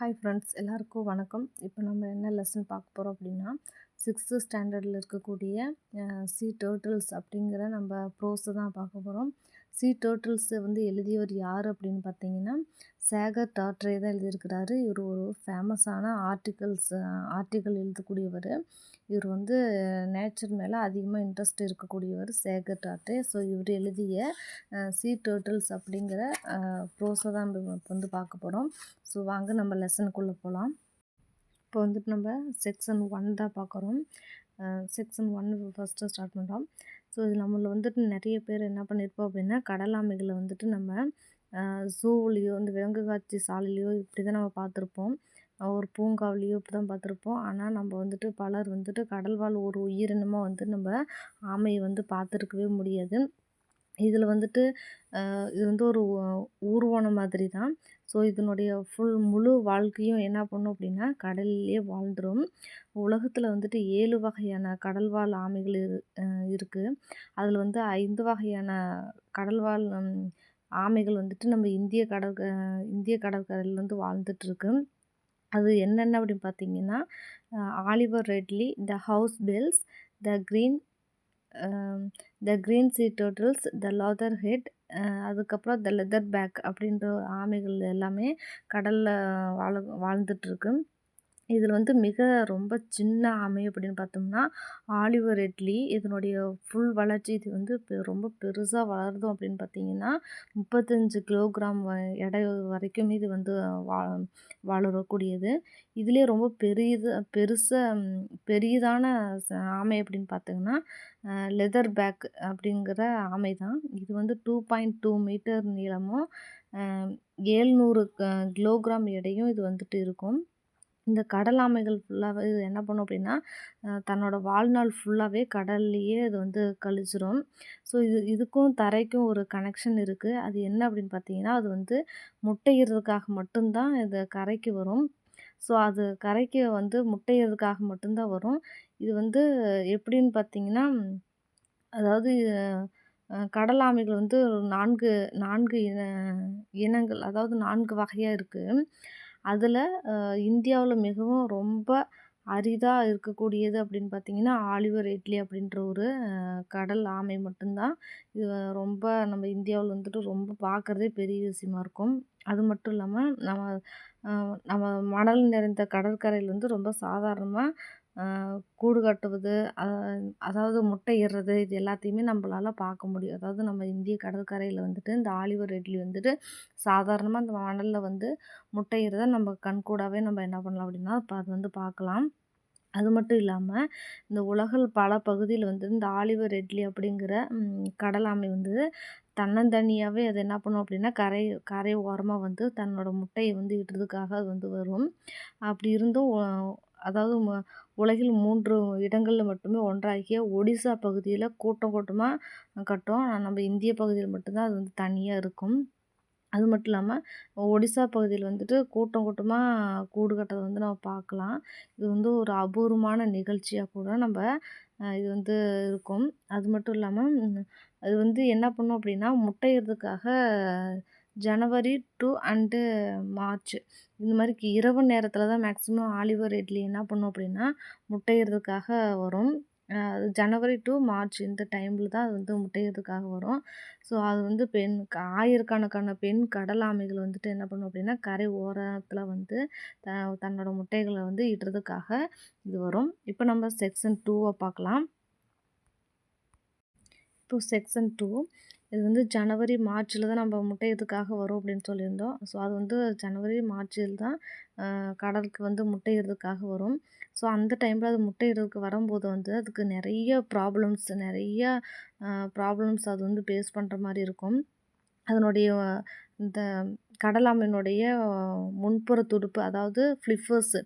Hi friends எல்லாருக்கும் வணக்கம். இப்போ நம்ம என்ன லெசன் பார்க்க போகிறோம் அப்படின்னா சிக்ஸ்த்து ஸ்டாண்டர்டில் இருக்கக்கூடிய சி டேர்ட்டில்ஸ் அப்படிங்கிற நம்ம ப்ரோஸை தான் பார்க்க போகிறோம் சி டோட்டல்ஸை வந்து எழுதியவர் யார் அப்படின்னு பார்த்தீங்கன்னா சேகர் டாட்ரே தான் எழுதியிருக்கிறாரு. இவர் ஒரு ஃபேமஸான ஆர்டிகல்ஸ் ஆர்டிக்கல் எழுதக்கூடியவர். இவர் வந்து நேச்சர் மேலே அதிகமாக இன்ட்ரெஸ்ட் இருக்கக்கூடியவர் சேகர் டாட்ரே. ஸோ இவர் எழுதிய சி டோட்டல்ஸ் அப்படிங்கிற ப்ரோஸை தான் நம்ம இப்போ வந்து பார்க்க போகிறோம் ஸோ வாங்க நம்ம லெசனுக்குள்ளே போகலாம் இப்போ வந்துட்டு நம்ம செக்ஷன் ஒன் தான் பார்க்குறோம் செக்ஷன் ஒன் ஃபஸ்ட்டு ஸ்டார்ட் பண்ணுறோம் ஸோ இது நம்மளில் வந்துட்டு நிறைய பேர் என்ன பண்ணியிருப்போம் அப்படின்னா கடலாமைகளை வந்துட்டு நம்ம ஜூவிலையோ இந்த விலங்கு காட்சி சாலையிலையோ இப்படி தான் நம்ம பார்த்துருப்போம். ஒரு பூங்காவிலையோ இப்படி தான் பார்த்துருப்போம். ஆனால் நம்ம வந்துட்டு பலர் வந்துட்டு கடல்வாழ் ஒரு உயிரினமாக வந்து நம்ம ஆமையை வந்து பார்த்துருக்கவே முடியாது. இதில் வந்துட்டு இது வந்து ஒரு ஊர்வனம் மாதிரி தான். ஸோ இதனுடைய ஃபுல் முழு வாழ்க்கையும் என்ன பண்ணும் அப்படின்னா கடல்லையே வாழ்ந்துடும் உலகத்தில் வந்துட்டு ஏழு வகையான கடல்வாழ் ஆமைகள் இரு இருக்குது அதில் வந்து ஐந்து வகையான கடல்வாழ் ஆமைகள் வந்துட்டு நம்ம இந்திய கடற்க இந்திய கடற்கரையில் வந்து வாழ்ந்துட்டுருக்கு. அது என்னென்ன அப்படின்னு பார்த்தீங்கன்னா olive ridley the hawksbills the green the green sea turtles the loggerhead அதுக்கப்புறம் த லெதர் பேக் அப்படின்ற ஆமைகள் எல்லாமே கடலில் வாழ வாழ்ந்துட்டுருக்கு. இதில் வந்து மிக ரொம்ப சின்ன ஆமை அப்படின்னு பார்த்தோம்னா ஆலிவர் இட்லி இதனுடைய ஃபுல் வளர்ச்சி இது வந்து ரொம்ப பெருசாக வளருதும் அப்படின்னு பார்த்தீங்கன்னா முப்பத்தஞ்சு கிலோகிராம் எடை வரைக்கும் இது வந்து வா வளரக்கூடியது. இதுலேயே ரொம்ப பெரியது பெருசாக பெரியதான ஆமை அப்படின்னு பார்த்தீங்கன்னா லெதர் பேக் அப்படிங்கிற ஆமை தான். இது வந்து டூ பாயிண்ட் டூ மீட்டர் நீளமும் ஏழ்நூறு கிலோகிராம் எடையும் இது வந்துட்டு இருக்கும். இந்த கடல் ஆமைகள் ஃபுல்லாகவே இது என்ன பண்ணும் அப்படின்னா தன்னோட வாழ்நாள் ஃபுல்லாகவே கடல்லையே அது வந்து கழிச்சிரும். ஸோ இது இதுக்கும் தரைக்கும் ஒரு கனெக்ஷன் இருக்குது அது என்ன அப்படின்னு பார்த்தீங்கன்னா அது வந்து முட்டையிடுறதுக்காக மட்டும்தான் இது கரைக்கு வரும். ஸோ அது கரைக்கு வந்து முட்டையிடுறதுக்காக மட்டும்தான் வரும். இது வந்து எப்படின்னு பார்த்தீங்கன்னா அதாவது கடல் ஆமைகள் வந்து நான்கு நான்கு இன இனங்கள் அதாவது நான்கு வகையாக இருக்குது அதில் இந்தியாவில் மிகவும் ரொம்ப அரிதாக இருக்கக்கூடியது அப்படின்னு பார்த்தீங்கன்னா ஆலிவர் இட்லி அப்படின்ற ஒரு கடல் ஆமை மட்டும்தான். இது ரொம்ப நம்ம இந்தியாவில் வந்துட்டு ரொம்ப பார்க்குறதே பெரிய விஷயமா இருக்கும். அது மட்டும் இல்லாமல் நம்ம நம்ம மணல் நிறைந்த கடற்கரையில் வந்து ரொம்ப சாதாரணமாக கூடு கட்டுவது அதாவது முட்டை இடுறது இது எல்லாத்தையுமே நம்மளால் பார்க்க முடியும். அதாவது நம்ம இந்திய கடற்கரையில் வந்துட்டு இந்த ஆலிவர் ரெட்லி வந்துட்டு சாதாரணமாக இந்த மணலில் வந்து முட்டை முட்டையிடுறத நம்ம கண்கூடாகவே நம்ம என்ன பண்ணலாம் அப்படின்னா இப்போ அது வந்து பார்க்கலாம் அது மட்டும் இல்லாமல் இந்த உலகில் பல பகுதியில் வந்து இந்த ஆலிவர் ரெட்லி அப்படிங்கிற கடலாமை வந்து தன்னந்தனியாகவே அது என்ன பண்ணும் அப்படின்னா கரை கரை ஓரமாக வந்து தன்னோட முட்டையை வந்து விட்டுறதுக்காக அது வந்து வரும். அப்படி இருந்தும் அதாவது உலகில் மூன்று இடங்களில் மட்டுமே ஒன்றாகிய ஒடிசா பகுதியில் கூட்டம் கூட்டமாக கட்டும் நம்ம இந்திய பகுதியில் மட்டும்தான் அது வந்து தனியாக இருக்கும். அது மட்டும் இல்லாமல் ஒடிசா பகுதியில் வந்துட்டு கூட்டம் கூட்டமாக கூடு கட்டுறதை வந்து நம்ம பார்க்கலாம். இது வந்து ஒரு அபூர்வமான நிகழ்ச்சியாக கூட நம்ம இது வந்து இருக்கும். அது மட்டும் இல்லாமல் அது வந்து என்ன பண்ணும் அப்படின்னா முட்டையிறதுக்காக ஜனவரி டூ அண்டு மார்ச் இந்த மாதிரி இரவு நேரத்தில் தான் மேக்ஸிமம் ஆலிவர் இட்லி என்ன பண்ணும் அப்படின்னா முட்டையிறதுக்காக வரும். ஜனவரி டு மார்ச் இந்த டைமில் தான் அது வந்து முட்டையிறதுக்காக வரும். ஸோ அது வந்து பெண் ஆயிரக்கணக்கான பெண் கடல் ஆமைகள் வந்துட்டு என்ன பண்ணும் அப்படின்னா கரை ஓரத்தில் வந்து த தன்னோட முட்டைகளை வந்து இடுறதுக்காக இது வரும். இப்போ நம்ம செக்ஷன் டூவை பார்க்கலாம். இப்போ செக்ஷன் டூ இது வந்து ஜனவரி மார்ச்சில் தான் நம்ம முட்டையிறதுக்காக வரும் அப்படின்னு சொல்லியிருந்தோம். ஸோ அது வந்து ஜனவரி மார்ச்சில் தான் கடலுக்கு வந்து முட்டையிடுறதுக்காக வரும். ஸோ அந்த டைமில் அது முட்டையிறதுக்கு வரும்போது வந்து அதுக்கு நிறைய ப்ராப்ளம்ஸ் நிறைய ப்ராப்ளம்ஸ் அது வந்து ஃபேஸ் பண்ணுற மாதிரி இருக்கும். அதனுடைய இந்த கடலாமையினுடைய முன்புற துடுப்பு அதாவது ஃப்ளிஃபர்ஸு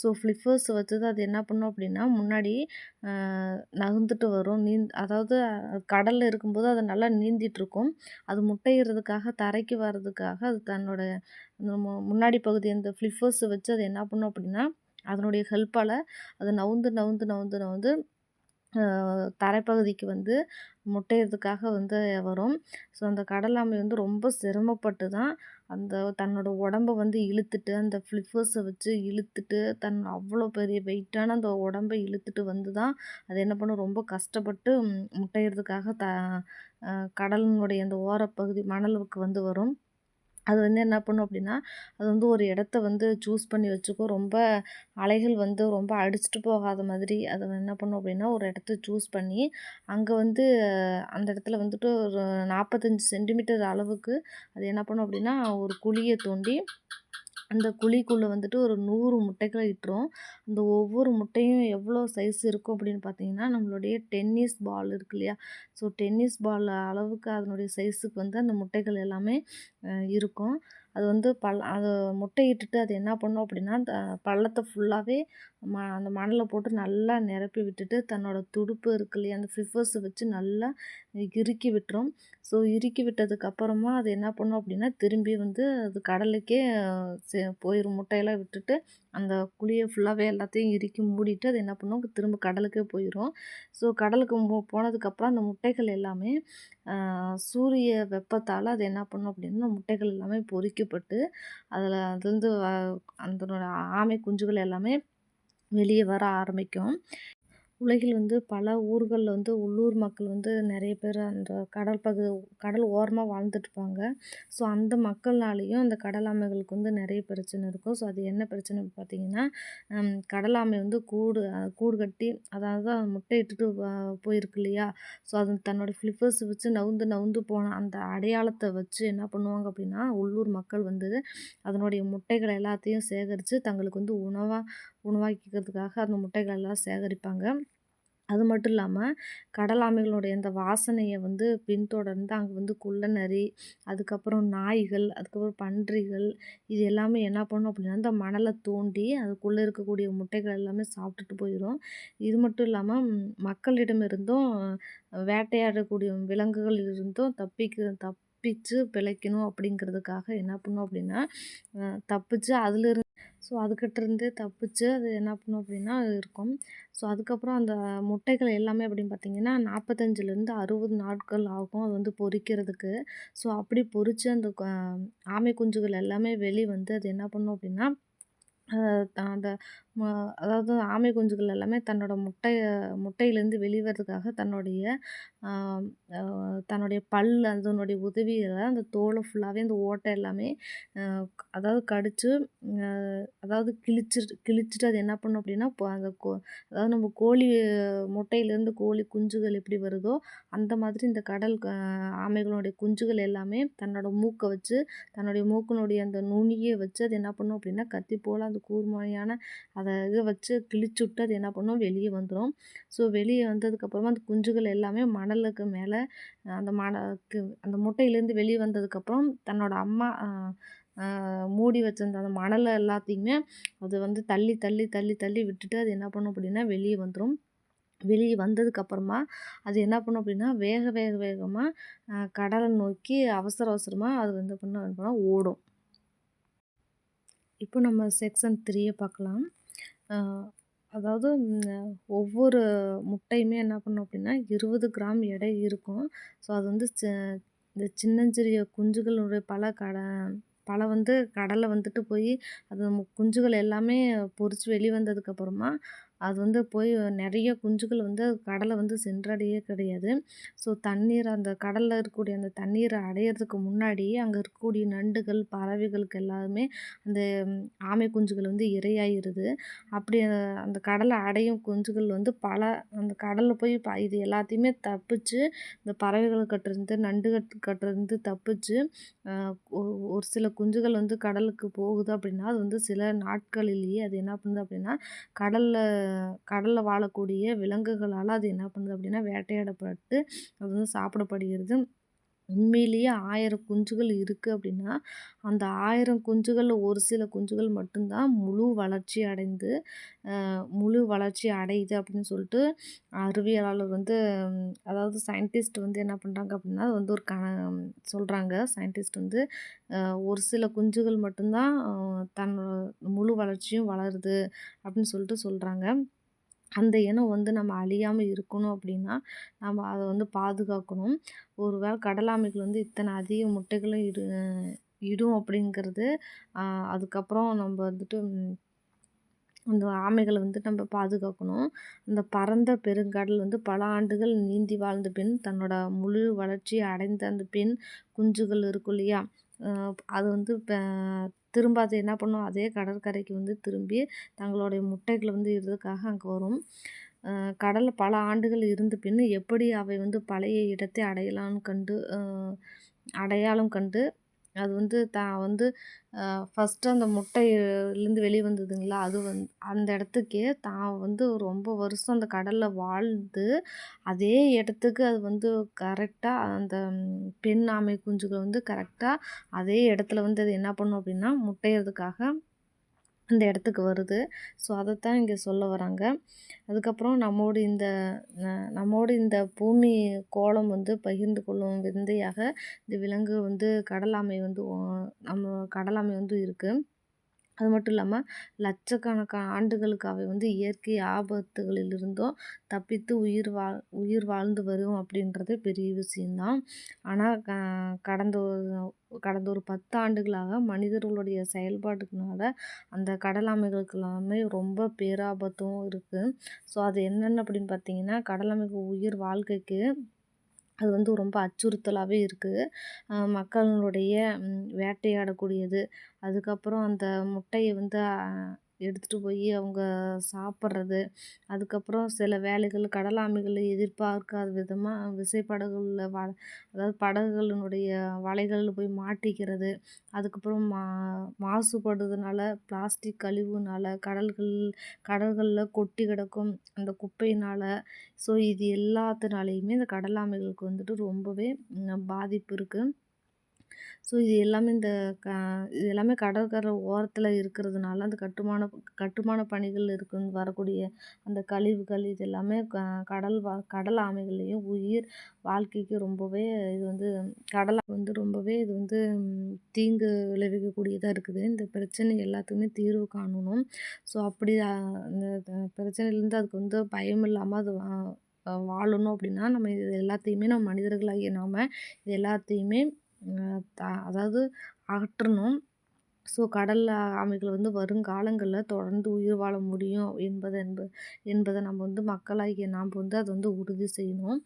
ஸோ ஃப்ளிப்பர்ஸ் வச்சு அது என்ன பண்ணும் அப்படின்னா முன்னாடி நகர்ந்துட்டு வரும். நீந் அதாவது கடலில் இருக்கும்போது அது நல்லா நீந்திட்டுருக்கும். அது முட்டையிறதுக்காக தரைக்கு வர்றதுக்காக அது தன்னோட முன்னாடி பகுதி அந்த ஃப்ளிஃபர்ஸ் வச்சு அது என்ன பண்ணும் அப்படின்னா அதனுடைய ஹெல்ப்பால் அது நவுந்து நவுந்து நவுந்து நவுந்து தரைப்பகுதிக்கு வந்து முட்டையிறதுக்காக வந்து வரும். ஸோ அந்த கடலாமை வந்து ரொம்ப சிரமப்பட்டு தான் அந்த தன்னோட உடம்ப வந்து இழுத்துட்டு அந்த ஃப்ளிப்பர்ஸை வச்சு இழுத்துட்டு தன் அவ்வளோ பெரிய வெயிட்டான அந்த உடம்ப இழுத்துட்டு வந்து தான் அது என்ன பண்ணும் ரொம்ப கஷ்டப்பட்டு முட்டையிறதுக்காக த கடலினுடைய அந்த ஓரப்பகுதி மணலுக்கு வந்து வரும். அது வந்து என்ன பண்ணும் அப்படின்னா அது வந்து ஒரு இடத்த வந்து சூஸ் பண்ணி வச்சுக்கும். ரொம்ப அலைகள் வந்து ரொம்ப அடிச்சுட்டு போகாத மாதிரி அதை என்ன பண்ணும் அப்படின்னா ஒரு இடத்த சூஸ் பண்ணி அங்கே வந்து அந்த இடத்துல வந்துட்டு ஒரு நாற்பத்தஞ்சு சென்டிமீட்டர் அளவுக்கு அது என்ன பண்ணும் அப்படின்னா ஒரு குழியை தோண்டி அந்த குழிக்குள்ளே வந்துட்டு ஒரு நூறு முட்டைகளை இட்டுரும். அந்த ஒவ்வொரு முட்டையும் எவ்வளோ சைஸ் இருக்கும் அப்படின்னு பார்த்தீங்கன்னா நம்மளுடைய டென்னிஸ் பால் இருக்கு இல்லையா? ஸோ டென்னிஸ் பால் அளவுக்கு அதனுடைய சைஸுக்கு வந்து அந்த முட்டைகள் எல்லாமே இருக்கும். அது வந்து பல் அது முட்டையிட்டுட்டு அது என்ன பண்ணும் அப்படின்னா அந்த பள்ளத்தை ஃபுல்லாகவே ம அந்த மணலை போட்டு நல்லா நிரப்பி விட்டுட்டு தன்னோட துடுப்பு இருக்கு இல்லையா அந்த ஃபிஃபர்ஸை வச்சு நல்லா இறுக்கி விட்டுரும். ஸோ இறுக்கி விட்டதுக்கப்புறமா அது என்ன பண்ணும் அப்படின்னா திரும்பி வந்து அது கடலுக்கே சே போயிடும் முட்டையெல்லாம் விட்டுட்டு அந்த குழியை ஃபுல்லாகவே எல்லாத்தையும் இறுக்கி மூடிட்டு அது என்ன பண்ணும்? திரும்ப கடலுக்கே போயிடும் ஸோ கடலுக்கு போனதுக்கப்புறம் அந்த முட்டைகள் எல்லாமே சூரிய வெப்பத்தால் அது என்ன பண்ணும் அப்படின்னா முட்டைகள் எல்லாமே பொறிக்கப்பட்டு அதில் அது வந்து அதனோட ஆமை குஞ்சுகள் எல்லாமே வெளியே வர ஆரம்பிக்கும். உலகில் வந்து பல ஊர்களில் வந்து உள்ளூர் மக்கள் வந்து நிறைய பேர் அந்த கடல் பகுதி கடல் ஓரமாக வாழ்ந்துட்டுருப்பாங்க ஸோ அந்த மக்கள்னாலேயும் அந்த கடல் ஆமைகளுக்கு வந்து நிறைய பிரச்சனை இருக்கும். ஸோ அது என்ன பிரச்சனை பார்த்திங்கன்னா கடல் ஆமை வந்து கூடு கூடு கட்டி அதாவது முட்டையிட்டுட்டு போயிருக்கு இல்லையா? ஸோ அது தன்னோட ஃப்ளிப்பர்ஸ் வச்சு நவுந்து நவுந்து போன அந்த அடையாளத்தை வச்சு என்ன பண்ணுவாங்க அப்படின்னா உள்ளூர் மக்கள் வந்து அதனுடைய முட்டைகளை எல்லாத்தையும் சேகரித்து தங்களுக்கு வந்து உணவாக உணவாக்கிக்கிறதுக்காக அந்த முட்டைகள் எல்லாம் சேகரிப்பாங்க. அது மட்டும் இல்லாமல் கடல் ஆமைகளுடைய வாசனையை வந்து பின்தொடர்ந்து அங்கே வந்து குள்ளநரி அதுக்கப்புறம் நாய்கள் அதுக்கப்புறம் பன்றிகள் இது எல்லாமே என்ன பண்ணும் அப்படின்னா அந்த மணலை தோண்டி அதுக்குள்ளே இருக்கக்கூடிய முட்டைகள் எல்லாமே சாப்பிட்டுட்டு போயிடும். இது மட்டும் இல்லாமல் மக்களிடமிருந்தும் வேட்டையாடக்கூடிய விலங்குகளிலிருந்தும் இருந்தும் தப்பிக்க தப்பிச்சு பிழைக்கணும் அப்படிங்கிறதுக்காக என்ன பண்ணும் அப்படின்னா தப்பிச்சு அதிலிருந்து ஸோ அதுக்கிட்டேருந்து தப்பிச்சு அது என்ன பண்ணும் அப்படின்னா இருக்கும். ஸோ அதுக்கப்புறம் அந்த முட்டைகள் எல்லாமே அப்படின்னு பார்த்திங்கன்னா நாற்பத்தஞ்சிலேருந்து அறுபது நாட்கள் ஆகும் அது வந்து பொறிக்கிறதுக்கு. ஸோ அப்படி பொறிச்சு அந்த ஆமை குஞ்சுகள் எல்லாமே வெளி வந்து அது என்ன பண்ணும் அப்படின்னா அந்த அதாவது ஆமை குஞ்சுகள் எல்லாமே தன்னோட முட்டையை முட்டையிலேருந்து வெளிவரதுக்காக தன்னுடைய தன்னுடைய பல் அதனுடைய உதவியில் அந்த தோலை ஃபுல்லாகவே அந்த ஓட்டை எல்லாமே அதாவது கடித்து அதாவது கிழிச்சிட்டு கிழிச்சிட்டு அது என்ன பண்ணும் அப்படின்னா இப்போ அந்த கோ அதாவது நம்ம கோழி முட்டையிலேருந்து கோழி குஞ்சுகள் எப்படி வருதோ அந்த மாதிரி இந்த கடல் ஆமைகளுடைய குஞ்சுகள் எல்லாமே தன்னோட மூக்கை வச்சு தன்னுடைய மூக்கினுடைய அந்த நுனியை வச்சு அது என்ன பண்ணும் அப்படின்னா கத்தி போல் அந்த கூர்மையான அதை இதை வச்சு கிழிச்சு விட்டு அது என்ன பண்ணும்? வெளியே வந்துடும் ஸோ வெளியே வந்ததுக்கப்புறமா அந்த குஞ்சுகள் எல்லாமே மணலுக்கு மேலே அந்த மண அந்த முட்டையிலேருந்து வெளியே வந்ததுக்கப்புறம் தன்னோட அம்மா மூடி வச்சிருந்த அந்த மணலை எல்லாத்தையுமே அது வந்து தள்ளி தள்ளி தள்ளி தள்ளி விட்டுட்டு அது என்ன பண்ணும் அப்படின்னா வெளியே வந்துடும் வெளியே வந்ததுக்கப்புறமா அது என்ன பண்ணும் அப்படின்னா வேக வேக வேகமாக கடலை நோக்கி அவசர அவசரமாக அது வந்து பண்ண ஓடும். இப்போ நம்ம செக்ஷன் த்ரீயை பார்க்கலாம். அதாவது ஒவ்வொரு முட்டையுமே என்ன பண்ணும் அப்படின்னா இருபது கிராம் எடை இருக்கும். ஸோ அது வந்து இந்த சின்னஞ்சிறிய குஞ்சுகளுடைய பல கட பல வந்து கடலில் வந்துட்டு போய் அது குஞ்சுகள் எல்லாமே பொறிச்சு வெளி வந்ததுக்கப்புறமா அது வந்து போய் நிறைய குஞ்சுகள் வந்து கடலை வந்து சென்றடையே கிடையாது. ஸோ தண்ணீர் அந்த கடலில் இருக்கக்கூடிய அந்த தண்ணீரை அடையிறதுக்கு முன்னாடி அங்கே இருக்கக்கூடிய நண்டுகள் பறவைகளுக்கு எல்லாருமே அந்த ஆமை குஞ்சுகள் வந்து இரையாயிருது. அப்படி அந்த கடலை அடையும் குஞ்சுகள் வந்து பல அந்த கடலில் போய் ப இது எல்லாத்தையுமே தப்பிச்சு இந்த பறவைகள் கட்டிருந்து நண்டு கட்டிருந்து தப்பிச்சு ஒரு சில குஞ்சுகள் வந்து கடலுக்கு போகுது அப்படின்னா அது வந்து சில நாட்களிலேயே அது என்ன பண்ணுது அப்படின்னா கடலில் கடலில் வாழக்கூடிய விலங்குகளால் அது என்ன பண்ணுது அப்படின்னா வேட்டையாடப்பட்டு அது வந்து சாப்பிடப்படுகிறது. உண்மையிலேயே ஆயிரம் குஞ்சுகள் இருக்குது அப்படின்னா அந்த ஆயிரம் குஞ்சுகளில் ஒரு சில குஞ்சுகள் மட்டும்தான் முழு வளர்ச்சி அடைந்து முழு வளர்ச்சி அடையுது அப்படின்னு சொல்லிட்டு அறிவியலாளர் வந்து அதாவது சயின்டிஸ்ட் வந்து என்ன பண்ணுறாங்க அப்படின்னா அது வந்து ஒரு கண சொல்கிறாங்க சயின்டிஸ்ட் வந்து ஒரு சில குஞ்சுகள் மட்டும்தான் தன்னோட முழு வளர்ச்சியும் வளருது அப்படின்னு சொல்லிட்டு சொல்கிறாங்க அந்த இனம் வந்து நம்ம அழியாமல் இருக்கணும் அப்படின்னா நம்ம அதை வந்து பாதுகாக்கணும். ஒரு வேளை கடலாமைகள் வந்து இத்தனை அதிக முட்டைகளும் இடு இடும் அப்படிங்கிறது அதுக்கப்புறம் நம்ம வந்துட்டு அந்த ஆமைகளை வந்து நம்ம பாதுகாக்கணும். அந்த பரந்த பெருங்கடல் வந்து பல ஆண்டுகள் நீந்தி வாழ்ந்த பின் தன்னோட முழு வளர்ச்சியை அடைந்த அந்த பெண் குஞ்சுகள் இருக்கும் இல்லையா? அது வந்து இப்போ திரும்ப அது என்ன பண்ணும்? அதே கடற்கரைக்கு வந்து திரும்பி தங்களுடைய முட்டைகளை வந்து இடுறதுக்காக அங்கே வரும். கடலில் பல ஆண்டுகள் இருந்த பின் எப்படி அவை வந்து பழைய இடத்தை அடையலாம்னு கண்டு அடையாளம் கண்டு அது வந்து தான் வந்து ஃபஸ்ட்டு அந்த முட்டையிலேருந்து வெளியே வந்ததுங்களா? அது வந்து அந்த இடத்துக்கே தான் வந்து ரொம்ப வருஷம் அந்த கடலில் வாழ்ந்து அதே இடத்துக்கு அது வந்து கரெக்டாக அந்த பெண் ஆமை குஞ்சுகள் வந்து கரெக்டாக அதே இடத்துல வந்து அது என்ன பண்ணும் அப்படின்னா முட்டையிறதுக்காக அந்த இடத்துக்கு வருது. ஸோ அதைத்தான் இங்கே சொல்ல வராங்க. அதுக்கப்புறம் நம்மோடு இந்த நம்மோடு இந்த பூமி கோலம் வந்து பகிர்ந்து கொள்ளும் விந்தையாக இந்த விலங்கு வந்து கடலாமை வந்து நம்ம கடலாமை வந்து இருக்குது அது மட்டும் இல்லாமல் லட்சக்கணக்கான ஆண்டுகளுக்கு அவை வந்து இயற்கை ஆபத்துகளிலிருந்தும் தப்பித்து உயிர் வாழ் உயிர் வாழ்ந்து வரும் அப்படின்றது பெரிய விஷயந்தான் ஆனால் க கடந்த கடந்த ஒரு பத்து ஆண்டுகளாக மனிதர்களுடைய செயல்பாட்டுக்குனால அந்த கடலாமைகளுக்கு எல்லாமே ரொம்ப பேராபத்தும் இருக்குது ஸோ அது என்னென்ன அப்படின்னு பார்த்தீங்கன்னா கடலாமைகள் உயிர் வாழ்க்கைக்கு அது வந்து ரொம்ப அச்சுறுத்தலாகவே இருக்குது மக்களுடைய வேட்டையாடக்கூடியது. அதுக்கப்புறம் அந்த முட்டையை வந்து எடுத்துகிட்டு போய் அவங்க சாப்பிட்றது. அதுக்கப்புறம் சில வேலைகள் கடலாமைகளை எதிர்பார்க்காத விதமாக விசைப்படகுகளில் வ அதாவது படகுகளினுடைய வலைகளில் போய் மாட்டிக்கிறது. அதுக்கப்புறம் மா மாசுபடுறதுனால பிளாஸ்டிக் கழிவுனால கடல்கள் கடல்களில் கொட்டி கிடக்கும் அந்த குப்பையினால். ஸோ இது எல்லாத்துனாலையுமே இந்த கடல் ஆமைகளுக்கு வந்துட்டு ரொம்பவே பாதிப்பு இருக்குது ஸோ இது எல்லாமே இந்த க இது எல்லாமே கடற்கரை ஓரத்தில் இருக்கிறதுனால அந்த கட்டுமான கட்டுமான பணிகள் இருக்கும் வரக்கூடிய அந்த கழிவுகள் இது எல்லாமே க கடல் வா கடல் ஆமைகள்லேயும் உயிர் வாழ்க்கைக்கு ரொம்பவே இது வந்து கடலை வந்து ரொம்பவே இது வந்து தீங்கு விளைவிக்கக்கூடியதாக இருக்குது. இந்த பிரச்சனை எல்லாத்துக்குமே தீர்வு காணணும். ஸோ அப்படி அந்த பிரச்சனையிலேருந்து அதுக்கு வந்து பயம் இல்லாமல் அது வாழணும் அப்படின்னா நம்ம இது எல்லாத்தையுமே நம்ம மனிதர்களாகிய நாம் இது எல்லாத்தையுமே அதாவது அகற்றணும் ஸோ கடல் ஆமைகள் வந்து வருங்காலங்களில் தொடர்ந்து உயிர் வாழ முடியும் என்பது என்ப என்பதை நம்ம வந்து மக்களாகிய நாம் வந்து அதை வந்து உறுதி செய்யணும்.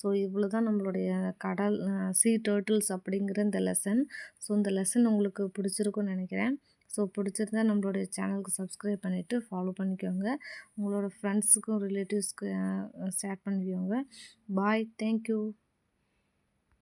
ஸோ இவ்வளோ தான் நம்மளுடைய கடல் சீ டேர்ட்டில்ஸ் அப்படிங்கிற இந்த லெசன் ஸோ இந்த லெசன் உங்களுக்கு பிடிச்சிருக்குன்னு நினைக்கிறேன். ஸோ பிடிச்சிருந்தா நம்மளுடைய சேனலுக்கு சப்ஸ்கிரைப் பண்ணிவிட்டு ஃபாலோ பண்ணிக்கோங்க. உங்களோட ஃப்ரெண்ட்ஸுக்கும் ரிலேட்டிவ்ஸ்க்கு ஷேர் பண்ணிக்கோங்க. Bye thank you